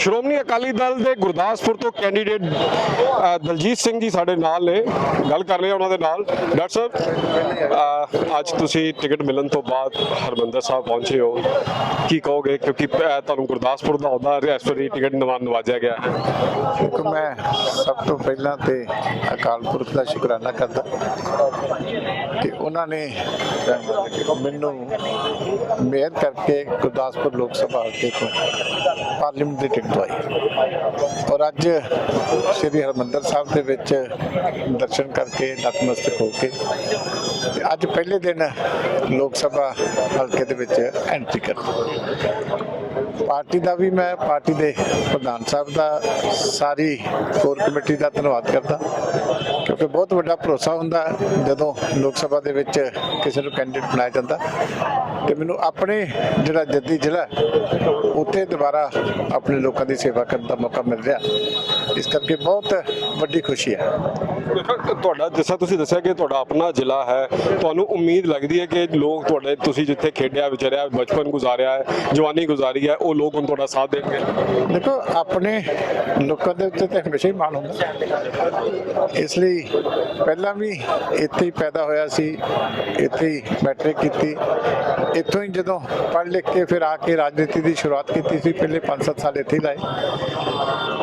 ਸ਼੍ਰੋਮਣੀ ਅਕਾਲੀ ਦਲ ਦੇ ਗੁਰਦਾਸਪੁਰ ਤੋਂ ਕੈਂਡੀਡੇਟ ਦਲਜੀਤ ਸਿੰਘ ਜੀ ਸਾਡੇ ਨਾਲ ਨੇ। ਗੱਲ ਕਰ ਰਹੇ ਉਹਨਾਂ ਦੇ ਨਾਲ। ਡਾਕਟਰ ਸਾਹਿਬ ਅੱਜ ਤੁਸੀਂ ਟਿਕਟ ਮਿਲਣ ਤੋਂ ਬਾਅਦ ਹਰਮੰਦਰ ਸਾਹਿਬ ਪਹੁੰਚੇ ਹੋ। ਕੀ ਕਹੋਗੇ? ਕਿਉਂਕਿ ਤੁਹਾਨੂੰ ਗੁਰਦਾਸਪੁਰ ਦਾ ਅਹੁਦਾ ਇਸ ਟਿਕਟ ਨਵਾ ਨਵਾਜਿਆ ਗਿਆ। ਹੈ ਮੈਂ ਸਭ ਤੋਂ ਪਹਿਲਾਂ ਤੇ ਅਕਾਲ ਪੁਰਖ ਦਾ ਸ਼ੁਕਰਾਨਾ ਕਰਦਾ ਕਿ ਉਹਨਾਂ ਨੇ ਮੈਨੂੰ ਮਿਹਰ ਕਰਕੇ ਗੁਰਦਾਸਪੁਰ ਲੋਕ ਸਭਾ ਹਲਕੇ ਤੋਂ ਪਾਰਲੀਮੈਂਟ ਦੀ ਟਿਕਟ ਦਵਾਈ ਔਰ ਅੱਜ ਸ੍ਰੀ ਹਰਮੰਦਰ ਸਾਹਿਬ ਦੇ ਵਿੱਚ ਦਰਸ਼ਨ ਕਰਕੇ ਨਤਮਸਤਕ ਹੋ ਕੇ ਤੇ ਅੱਜ ਪਹਿਲੇ ਦਿਨ ਲੋਕ ਸਭਾ ਹਲਕੇ ਦੇ ਵਿੱਚ ਐਂਟਰੀ ਕਰ ਪਾਰਟੀ ਦਾ ਵੀ ਮੈਂ, ਪਾਰਟੀ ਦੇ ਪ੍ਰਧਾਨ ਸਾਹਿਬ ਦਾ ਸਾਰੀ ਕੋਰ ਕਮੇਟੀ ਦਾ ਧੰਨਵਾਦ ਕਰਦਾ। ਕਿਉਂਕਿ ਬਹੁਤ ਵੱਡਾ ਭਰੋਸਾ ਹੁੰਦਾ ਜਦੋਂ ਲੋਕ ਸਭਾ ਦੇ ਵਿੱਚ ਕਿਸੇ ਨੂੰ ਕੈਂਡੀਡੇਟ ਬਣਾਇਆ ਜਾਂਦਾ। ਤੇ ਮੈਨੂੰ ਆਪਣੇ ਜਿਹੜਾ ਜੱਦੀ ਜ਼ਿਲ੍ਹਾ ਉੱਥੇ ਦੁਬਾਰਾ ਆਪਣੇ ਲੋਕਾਂ ਦੀ ਸੇਵਾ ਕਰਨ ਦਾ ਮੌਕਾ ਮਿਲ ਰਿਹਾ। ਇਸ ਕਰਕੇ ਬਹੁਤ ਵੱਡੀ ਖੁਸ਼ੀ ਹੈ। ਤੁਹਾਡਾ ਜਿਸਾ ਤੁਸੀਂ ਦੱਸਿਆ ਕਿ ਤੁਹਾਡਾ ਆਪਣਾ ਜ਼ਿਲ੍ਹਾ ਹੈ ਤੁਹਾਨੂੰ ਉਮੀਦ ਲੱਗਦੀ ਹੈ ਕਿ ਲੋਕ ਤੁਹਾਡੇ ਤੁਸੀਂ ਜਿੱਥੇ ਖੇਡਿਆ ਵਿਚਰਿਆ ਬਚਪਨ ਗੁਜ਼ਾਰਿਆ ਹੈ ਜਵਾਨੀ ਗੁਜ਼ਾਰੀ ਹੈ ਉਹ ਲੋਕ ਹੁਣ ਤੁਹਾਡਾ ਸਾਥ ਦੇਣਗੇ। ਦੇਖੋ ਆਪਣੇ ਲੋਕਾਂ ਦੇ ਉੱਤੇ ਤਾਂ ਹਮੇਸ਼ਾ ਹੀ ਮਾਣ ਹੁੰਦਾ। ਇਸ ਲਈ ਪਹਿਲਾਂ ਵੀ ਇੱਥੇ ਹੀ ਪੈਦਾ ਹੋਇਆ ਸੀ, ਇੱਥੇ ਹੀ ਮੈਟ੍ਰਿਕ ਕੀਤੀ। ਇੱਥੋਂ ਹੀ ਜਦੋਂ ਪੜ੍ਹ ਲਿਖ ਕੇ ਫਿਰ ਆ ਕੇ ਰਾਜਨੀਤੀ ਦੀ ਸ਼ੁਰੂਆਤ ਕੀਤੀ ਸੀ ਪਹਿਲੇ 5-7 ਸਾਲ ਇੱਥੇ ਹੀ ਲਾਏ।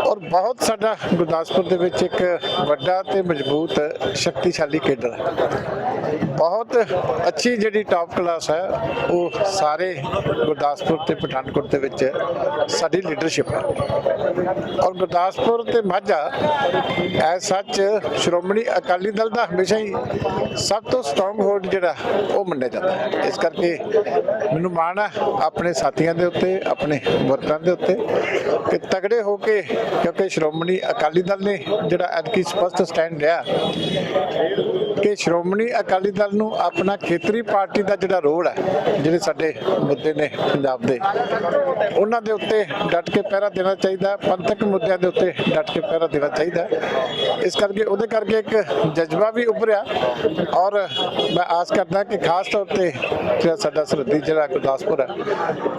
ਔਰ ਬਹੁਤ ਸਾਡਾ ਗੁਰਦਾਸਪੁਰ ਦੇ ਵਿੱਚ ਇੱਕ ਵੱਡਾ ਤੇ ਮਜ਼ਬੂਤ, ਸ਼ਕਤੀਸ਼ਾਲੀ ਕੇਡਰ ਹੈ। ਬਹੁਤ ਅੱਛੀ ਜਿਹੜੀ ਟਾਪ ਕਲਾਸ ਹੈ, ਉਹ ਸਾਰੇ ਗੁਰਦਾਸਪੁਰ ਤੇ ਪਠਾਨਕੋਟ ਦੇ ਵਿੱਚ ਸਾਡੀ ਲੀਡਰਸ਼ਿਪ ਹੈ। ਔਰ ਗੁਰਦਾਸਪੁਰ ਤੇ ਮਾਝਾ ਐ ਸੱਚ ਸ਼੍ਰੋਮਣੀ ਅਕਾਲੀ ਦਲ ਦਾ ਹਮੇਸ਼ਾ ਹੀ ਸਭ ਤੋਂ ਸਟਰੋਂਗ ਹੋਲਡ ਜਿਹੜਾ, ਉਹ ਮੰਨਿਆ ਜਾਂਦਾ ਹੈ। ਇਸ ਕਰਕੇ ਮੈਨੂੰ ਮਾਣ ਹੈ ਆਪਣੇ ਸਾਥੀਆਂ ਦੇ ਉੱਤੇ, ਆਪਣੇ ਵਰਕਰਾਂ ਦੇ ਉੱਤੇ ਕਿ ਤਗੜੇ ਹੋ ਕੇ, ਕਿਉਂਕਿ ਸ਼੍ਰੋਮਣੀ ਅਕਾਲੀ ਦਲ ਨੇ ਜਿਹੜਾ ਐਤਕੀ ਸਪਸ਼ਟ ਸਟੈਂਡ ਲਿਆ ਕਿ ਸ਼੍ਰੋਮਣੀ ਅਕਾਲੀ ਦਲ ਨੂੰ ਆਪਣਾ ਖੇਤਰੀ ਪਾਰਟੀ ਦਾ ਜਿਹੜਾ ਰੋਲ ਹੈ, ਜਿਹੜੇ ਸਾਡੇ ਮੁੱਦੇ ਨੇ ਪੰਜਾਬ ਦੇ, ਉਹਨਾਂ ਦੇ ਉੱਤੇ ਡਟ ਕੇ ਪਹਿਰਾ ਦੇਣਾ ਚਾਹੀਦਾ ਪੰਥਕ ਮੁੱਦਿਆਂ ਦੇ ਉੱਤੇ ਡਟ ਕੇ ਪਹਿਰਾ ਦੇਣਾ ਚਾਹੀਦਾ ਇਸ ਕਰਕੇ ਉਹਦੇ ਕਰਕੇ ਇੱਕ ਜਜ਼ਬਾ ਵੀ ਉੱਭਰਿਆ ਔਰ ਮੈਂ ਆਸ ਕਰਦਾ ਕਿ ਖਾਸ ਤੌਰ ਤੇ ਜਿਹੜਾ ਸਾਡਾ ਸਰਹੱਦੀ ਜਿਹੜਾ ਗੁਰਦਾਸਪੁਰ ਹੈ,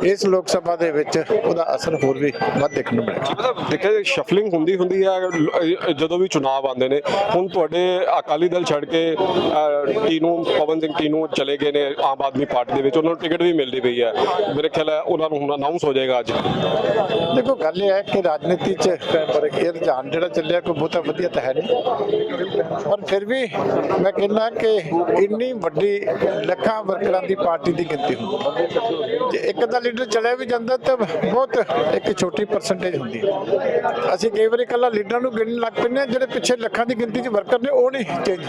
ਇਸ ਲੋਕ ਸਭਾ ਦੇ ਵਿੱਚ ਉਹਦਾ ਅਸਰ ਹੋਰ ਵੀ ਵੱਧ ਦੇਖਣ ਨੂੰ ਮਿਲੇਗਾ। ਦੇਖਿਆ ਸ਼ਫਲਿੰਗ ਹੁੰਦੀ ਹੁੰਦੀ ਹੈ ਜਦੋਂ ਵੀ ਚੁਣਾਵ ਆਉਂਦੇ ਨੇ, ਹੁਣ ਤੁਹਾਡੇ ਅਕਾਲੀ ਦਲ ਛੱਡ ਕੇ ਟੀਨੂ ਪਵਨ ਸਿੰਘ ਟੀਨੂ ਚਲੇ ਗਏ ਨੇ ਆਮ ਆਦਮੀ ਪਾਰਟੀ ਦੇ ਵਿੱਚ। ਉਹਨਾਂ ਨੂੰ ਟਿਕਟ ਵੀ ਮਿਲਦੀ ਪਈ ਹੈ। ਮੇਰੇ ਖਿਆਲ ਹੈ ਉਹਨਾਂ ਨੂੰ ਹੁਣ ਅਨਾਉਂਸ ਹੋ ਜਾਏਗਾ ਅੱਜ। ਦੇਖੋ, ਗੱਲ ਇਹ ਹੈ ਕਿ ਰਾਜਨੀਤੀ 'ਚ ਇਹ ਰੁਝਾਨ ਜਿਹੜਾ ਚੱਲਿਆ, ਕੋਈ ਬਹੁਤਾ ਵਧੀਆ ਤਾਂ ਹੈ ਨਹੀਂ। ਪਰ ਫਿਰ ਵੀ ਮੈਂ ਕਹਿੰਦਾ ਕਿ ਇੰਨੀ ਵੱਡੀ ਲੱਖਾਂ ਵਰਕਰਾਂ ਦੀ ਪਾਰਟੀ ਦੀ ਗਿਣਤੀ ਹੁੰਦੀ ਜੇ ਇੱਕ ਦਾ ਲੀਡਰ ਚਲਿਆ ਵੀ ਜਾਂਦਾ, ਤਾਂ ਬਹੁਤ ਇੱਕ ਛੋਟੀ ਪਰਸੈਂਟੇਜ ਹੁੰਦੀ ਅਸੀਂ ਕਈ ਵਾਰੀ ਇਕੱਲਾ ਲੀਡਰਾਂ ਨੂੰ ਗਿਣਨ ਲੱਗ ਪੈਂਦੇ ਹਾਂ, ਜਿਹੜੇ ਪਿੱਛੇ ਲੱਖਾਂ ਦੀ ਗਿਣਤੀ 'ਚ ਵਰਕਰ ਨੇ, ਉਹ ਨਹੀਂ ਚੇਂਜ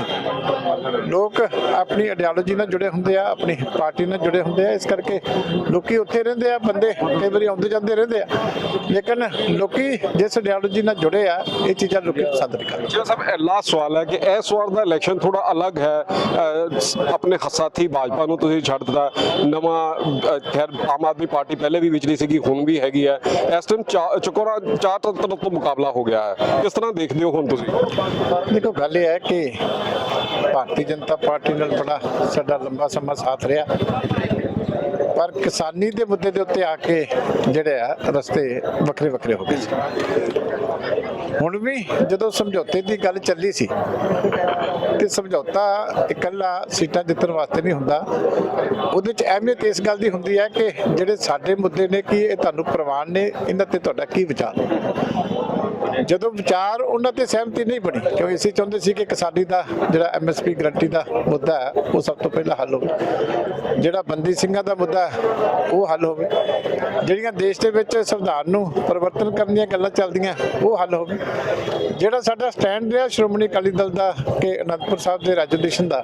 ਲੋਕ ਆਪਣੀ ਆਈਡੀਓਲੋਜੀ ਨਾਲ ਜੁੜੇ ਹੁੰਦੇ ਆ ਆਪਣੀ ਪਾਰਟੀ ਨਾਲ ਜੁੜੇ ਹੁੰਦੇ ਆ ਇਸ ਕਰਕੇ ਲੋਕੀ ਉੱਥੇ ਰਹਿੰਦੇ ਆ ਬੰਦੇ ਕਈ ਵਾਰੀ ਆਉਂਦੇ ਜਾਂਦੇ ਰਹਿੰਦੇ ਆ। ਲੇਕਿਨ ਲੋਕੀ ਜਿਸ ਆਈਡੀਓਲੋਜੀ ਨਾਲ ਜੁੜੇ ਆ ਇਹ ਚੀਜ਼ਾਂ ਲੋਕੀ ਪਸੰਦ ਨਹੀਂ ਕਰਦੇ। ਜੀ ਸਾਹਿਬ ਲਾਸਟ ਸਵਾਲ ਹੈ ਕਿ ਇਸ ਵਾਰ ਦਾ ਇਲੈਕਸ਼ਨ ਥੋੜਾ ਅਲੱਗ ਹੈ ਆਪਣੇ ਸਾਥੀ ਭਾਜਪਾ ਨੂੰ ਤੁਸੀਂ ਛੱਡ ਦਿੱਤਾ ਨਵਾਂ ਖੈਰ ਆਮ ਆਦਮੀ ਪਾਰਟੀ ਪਹਿਲੇ ਵੀ ਵਿਚਲੀ ਸੀਗੀ ਹੁਣ ਵੀ ਹੈਗੀ ਹੈ। ਇਸ ਟਾਈਮ ਚਕੋਰਾ ਚਾਰ ਤਰਫ ਤੋਂ ਮੁਕਾਬਲਾ ਹੋ ਗਿਆ ਹੈ। ਕਿਸ ਤਰ੍ਹਾਂ ਦੇਖਦੇ ਹੋ ਹੁਣ ਤੁਸੀਂ? ਦੇਖੋ ਗੱਲ ਇਹ ਹੈ ਕਿ ਭਾਰਤੀ ਜਨਤਾ ਪਾਰਟੀ ਨਾਲ ਬੜਾ ਸਾਡਾ ਲੰਬਾ ਸਮਾਂ ਸਾਥ ਰਿਹਾ। ਪਰ ਕਿਸਾਨੀ ਦੇ ਮੁੱਦੇ ਦੇ ਉੱਤੇ ਆ ਕੇ ਜਿਹੜੇ ਆ, ਰਸਤੇ ਵੱਖਰੇ ਵੱਖਰੇ ਹੋ ਗਏ ਸੀ। ਹੁਣ ਵੀ ਜਦੋਂ ਸਮਝੌਤੇ ਦੀ ਗੱਲ ਚੱਲੀ ਸੀ ਤੇ ਸਮਝੌਤਾ ਇਕੱਲਾ ਸੀਟਾਂ ਜਿੱਤਣ ਵਾਸਤੇ ਨਹੀਂ ਹੁੰਦਾ, ਉਹਦੇ ਚ ਅਹਿਮੀਅਤ ਇਸ ਗੱਲ ਦੀ ਹੁੰਦੀ ਹੈ ਕਿ ਜਿਹੜੇ ਸਾਡੇ ਮੁੱਦੇ ਨੇ, ਕਿ ਇਹ ਤੁਹਾਨੂੰ ਪ੍ਰਵਾਨ ਨੇ, ਇਹਨਾਂ ਤੇ ਤੁਹਾਡਾ ਕੀ ਵਿਚਾਰ ਜਦੋਂ ਵਿਚਾਰ ਉਹਨਾਂ ਤੇ ਸਹਿਮਤੀ ਨਹੀਂ ਬਣੀ, ਕਿਉਂਕਿ ਅਸੀਂ ਚਾਹੁੰਦੇ ਸੀ ਕਿ ਕਿਸਾਨੀ ਦਾ ਜਿਹੜਾ ਐਮਐਸਪੀ ਗਰੰਟੀ ਦਾ ਮੁੱਦਾ ਹੈ, ਉਹ ਸਭ ਤੋਂ ਪਹਿਲਾਂ ਹੱਲ ਹੋਵੇ। ਜਿਹੜਾ ਬੰਦੀ ਸਿੰਘਾਂ ਦਾ ਮੁੱਦਾ ਉਹ ਹੱਲ ਹੋਵੇ। ਜਿਹੜੀਆਂ ਦੇਸ਼ ਦੇ ਵਿੱਚ ਸੰਵਿਧਾਨ ਨੂੰ ਪਰਿਵਰਤਨ ਕਰਨ ਦੀਆਂ ਗੱਲਾਂ ਚੱਲਦੀਆਂ, ਉਹ ਹੱਲ ਹੋਵੇ। ਜਿਹੜਾ ਸਾਡਾ ਸਟੈਂਡ ਰਿਹਾ ਸ਼੍ਰੋਮਣੀ ਅਕਾਲੀ ਦਲ ਦਾ ਕਿ ਅਨੰਦਪੁਰ ਸਾਹਿਬ ਦੇ ਰੈਜੂਲੇਸ਼ਨ ਦਾ,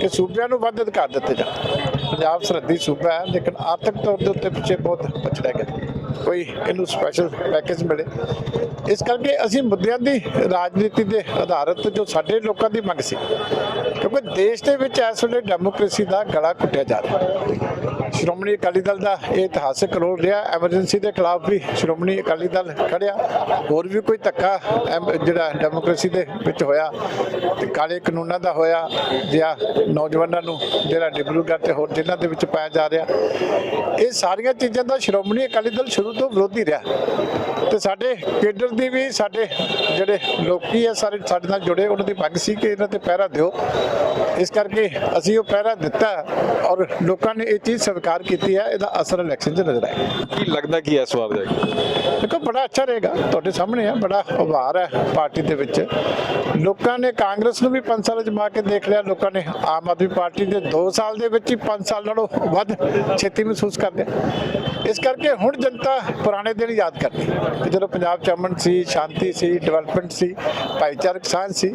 ਕਿ ਸੂਬਿਆਂ ਨੂੰ ਵੱਧ ਅਧਿਕਾਰ ਦਿੱਤੇ ਜਾਣ। ਪੰਜਾਬ ਸਰਹੱਦੀ ਸੂਬਾ ਹੈ, ਲੇਕਿਨ ਆਰਥਿਕ ਤੌਰ ਦੇ ਉੱਤੇ ਪਿੱਛੇ ਬਹੁਤ ਪਛੜਿਆ ਗਿਆ। ਕੋਈ ਇਹਨੂੰ ਸਪੈਸ਼ਲ ਪੈਕੇਜ ਮਿਲੇ। ਇਸ ਕਰਕੇ ਅਸੀਂ ਮੁੱਦਿਆਂ ਦੀ ਰਾਜਨੀਤੀ ਦੇ ਆਧਾਰਿਤ ਜੋ ਸਾਡੇ ਲੋਕਾਂ ਦੀ ਮੰਗ ਸੀ, ਕਿਉਂਕਿ ਦੇਸ਼ ਦੇ ਵਿੱਚ ਇਸ ਵੇਲੇ ਡੈਮੋਕ੍ਰੇਸੀ ਦਾ ਗਲਾ ਘੁੱਟਿਆ ਜਾ ਰਿਹਾ। ਸ਼੍ਰੋਮਣੀ ਅਕਾਲੀ ਦਲ ਦਾ ਇਹ ਇਤਿਹਾਸਕ ਰੋਲ ਰਿਹਾ, ਐਮਰਜੈਂਸੀ ਦੇ ਖਿਲਾਫ ਵੀ ਸ਼੍ਰੋਮਣੀ ਅਕਾਲੀ ਦਲ ਖੜਿਆ। ਹੋਰ ਵੀ ਕੋਈ ਧੱਕਾ ਐਮ- ਜਿਹੜਾ ਡੈਮੋਕ੍ਰੇਸੀ ਦੇ ਵਿੱਚ ਹੋਇਆ, ਤੇ ਕਾਲੇ ਕਾਨੂੰਨਾਂ ਦਾ ਹੋਇਆ, ਜਾਂ ਨੌਜਵਾਨਾਂ ਨੂੰ ਜਿਹੜਾ ਡਿਬਰੂਗੜ੍ਹ ਤੇ ਹੋਰ ਜ਼ਿਲ੍ਹਿਆਂ ਦੇ ਵਿੱਚ ਪਾਇਆ ਜਾ ਰਿਹਾ, ਇਹ ਸਾਰੀਆਂ ਚੀਜ਼ਾਂ ਦਾ ਸ਼੍ਰੋਮਣੀ ਅਕਾਲੀ ਦਲ ਸ਼ੁਰੂ ਤੋਂ ਵਿਰੋਧੀ ਰਿਹਾ। ਤੇ ਸਾਡੇ ਕੇਡਰ ਦੀ ਵੀ ਸਾਡੇ ਜਿਹੜੇ ਲੋਕੀ ਆ ਸਾਰੇ ਸਾਡੇ ਨਾਲ ਜੁੜੇ ਉਹਨਾਂ ਦੀ ਮੰਗ ਸੀ ਕਿ ਇਹਨਾਂ ਤੇ ਪਹਿਰਾ ਦਿਓ। ਇਸ ਕਰਕੇ ਅਸੀਂ ਉਹ ਪਹਿਰਾ ਦਿੱਤਾ ਔਰ ਲੋਕਾਂ ਨੇ ਇਹ ਚੀਜ਼ ਸਵੀਕਾਰ ਕੀਤੀ ਹੈ ਇਹਦਾ ਅਸਰ ਇਲੈਕਸ਼ਨ 'ਚ ਨਜ਼ਰ ਆਇਆ ਕੀ ਲੱਗਦਾ ਕੀ ਇਸ ਵਾਰ ਜਾਏਗਾ ਦੇਖੋ ਬੜਾ ਅੱਛਾ ਰਹੇਗਾ ਤੁਹਾਡੇ ਸਾਹਮਣੇ ਆ ਬੜਾ ਉਭਾਰ ਹੈ ਪਾਰਟੀ ਦੇ ਵਿੱਚ। ਲੋਕਾਂ ਨੇ ਕਾਂਗਰਸ ਨੂੰ ਵੀ 5 ਸਾਲ ਜਮਾ ਕੇ ਦੇਖ ਲਿਆ ਲੋਕਾਂ ਨੇ ਆਮ ਆਦਮੀ ਪਾਰਟੀ ਦੇ 2 ਸਾਲ ਦੇ ਵਿੱਚ ਹੀ 5 ਸਾਲ ਨਾਲੋਂ ਵੱਧ ਛੇਤੀ ਮਹਿਸੂਸ ਕਰਦੇ। ਇਸ ਕਰਕੇ ਹੁਣ ਜਨਤਾ ਪੁਰਾਣੇ ਦਿਨ ਯਾਦ ਕਰਦੀ ਕਿ ਜਦੋਂ ਪੰਜਾਬ ਚ ਅਮਨ ਸੀ ਸ਼ਾਂਤੀ ਸੀ ਡਿਵੈਲਪਮੈਂਟ ਸੀ ਭਾਈਚਾਰਕ ਸਾਂਝ ਸੀ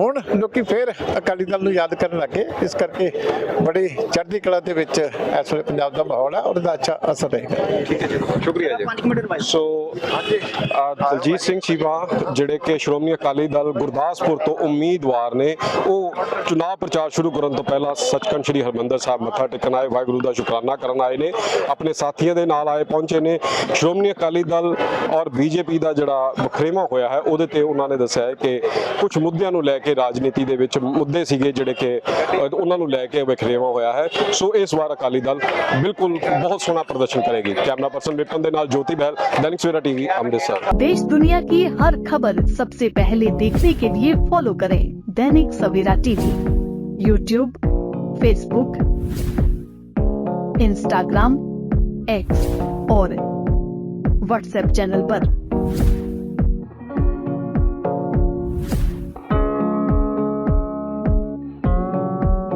ਹੁਣ ਲੋਕੀ ਫੇਰ ਅਕਾਲੀ ਦਲ ਨੂੰ ਯਾਦ ਕਰਨ ਲੱਗੇ। ਇਸ ਕਰਕੇ ਬੜੀ ਚੜ੍ਹਦੀ ਕਲਾ ਦੇ ਵਿੱਚ ਇਸ ਵੇਲੇ ਪੰਜਾਬ ਦਾ ਮਾਹੌਲ ਹੈ ਔਰ ਇਹਦਾ ਅੱਛਾ ਅਸਰ ਰਹੇਗਾ ਠੀਕ ਹੈ ਜੀ ਸ਼ੁਕਰੀਆ ਜੀ। ਸੋ ਅ, ਦਲਜੀਤ ਸਿੰਘ ਚੀਮਾ ਜਿਹੜੇ ਕਿ ਸ਼੍ਰੋਮਣੀ ਅਕਾਲੀ ਦਲ ਗੁਰਦਾਸਪੁਰ ਤੋਂ ਉਮੀਦਵਾਰ ਨੇ ਉਹ ਚੁਣਾਵ ਪ੍ਰਚਾਰ ਸ਼ੁਰੂ ਕਰਨ ਤੋਂ ਪਹਿਲਾਂ ਸੱਚਖੰਡ ਸ੍ਰੀ ਹਰਮੰਦਰ ਸਾਹਿਬ ਮੱਥਾ ਟੇਕਣ ਆਏ ਵਾਹਿਗੁਰੂ ਦਾ ਸ਼ੁਕਰਾਨਾ ਕਰਨ ਆਏ ਨੇ। ਆਪਣੇ ਸਾਥੀਆਂ ਦੇ ਨਾਲ ਆਏ ਪਹੁੰਚੇ ਨੇ। ਸ਼੍ਰੋਮਣੀ ਅਕਾਲੀ ਦਲ ਔਰ ਬੀਜੇਪੀ ਦਾ ਜਿਹੜਾ ਵਖਰੇਵਾਂ ਹੋਇਆ ਹੈ ਉਹਦੇ ਤੇ ਉਹਨਾਂ ਨੇ ਦੱਸਿਆ ਹੈ ਕਿ ਕੁਝ ਮੁੱਦਿਆਂ ਨੂੰ ਲੈ ਕੇ ਰਾਜਨੀਤੀ ਦੇ ਵਿੱਚ ਮੁੱਦੇ ਸੀਗੇ ਜਿਹੜੇ ਕਿ ਅ, ਉਹਨਾਂ ਨੂੰ ਲੈ ਕੇ ਵਖਰੇਵਾਂ ਹੋਇਆ ਹੈ ਸੋ ਇਸ ਵਾਰ ਅਕਾਲੀ ਦਲ ਬਿਲਕੁਲ ਬਹੁਤ ਸੋਹਣਾ ਪ੍ਰਦਰਸ਼ਨ ਕਰੇਗੀ ਕੈਮਰਾ ਪਰਸਨ ਵਿਪਨ ਦੇ ਨਾਲ ਜੋਤੀ ਬਹਿਲ ਦੈਨਿਕ ਸਵੇਰਾ ਟੀਵੀ ਅੰਮ੍ਰਿਤਸਰ देश दुनिया की हर खबर सबसे पहले देखने के लिए फॉलो करें Dainik Savera TV YouTube Facebook Instagram X और व्हाट्सएप चैनल पर।